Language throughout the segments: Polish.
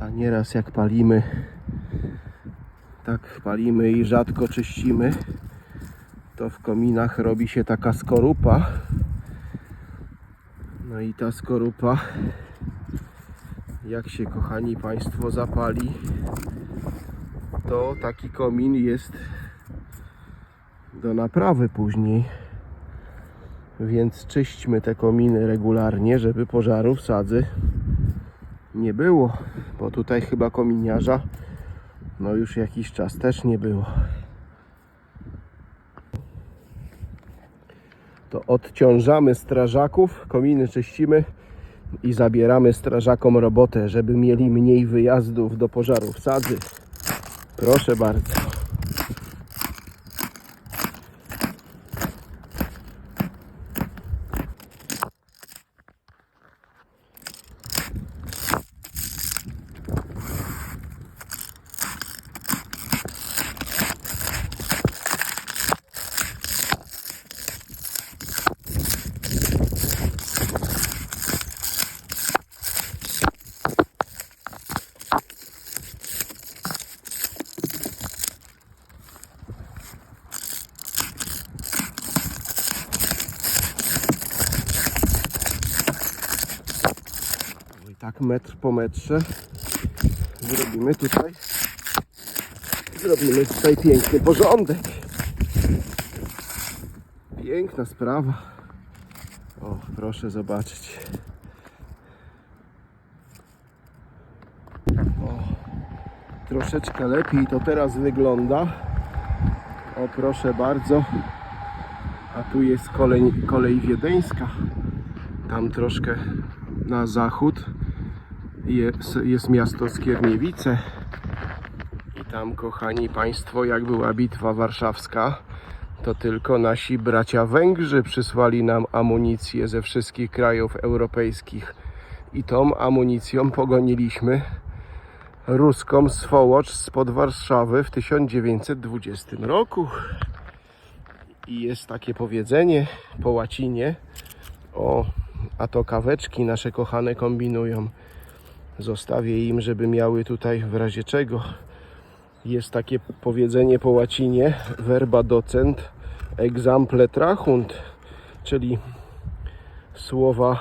A nieraz jak palimy, tak palimy i rzadko czyścimy, to w kominach robi się taka skorupa. No i ta skorupa, jak się kochani Państwo zapali, to taki komin jest do naprawy później. Więc czyśćmy te kominy regularnie, żeby pożarów sadzy nie było. Bo tutaj chyba kominiarza no już jakiś czas też nie było. To odciążamy strażaków, kominy czyścimy i zabieramy strażakom robotę, żeby mieli mniej wyjazdów do pożarów sadzy. Proszę bardzo. Tak metr po metrze zrobimy tutaj zrobimy tutaj piękny porządek. Piękna sprawa. O, proszę zobaczyć. O, troszeczkę lepiej to teraz wygląda. O, proszę bardzo. A tu jest kolej, kolej wiedeńska. Tam troszkę na zachód jest, jest miasto Skierniewice. I tam, kochani Państwo, jak była bitwa warszawska, to tylko nasi bracia Węgrzy przysłali nam amunicję ze wszystkich krajów europejskich. I tą amunicją pogoniliśmy ruską swołocz spod Warszawy w 1920 roku. I jest takie powiedzenie po łacinie o a to kaweczki nasze kochane kombinują. Zostawię im, żeby miały tutaj w razie czego. Jest takie powiedzenie po łacinie verba docent exemple trahunt, czyli słowa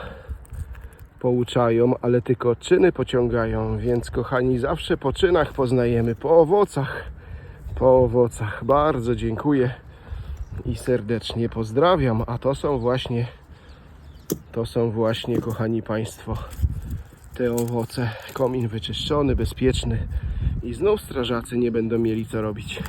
pouczają, ale tylko czyny pociągają. Więc kochani, zawsze po czynach poznajemy, po owocach. Po owocach. Bardzo dziękuję i serdecznie pozdrawiam. A to są właśnie to są właśnie, kochani Państwo, te owoce. Komin wyczyszczony, bezpieczny i znów strażacy nie będą mieli co robić.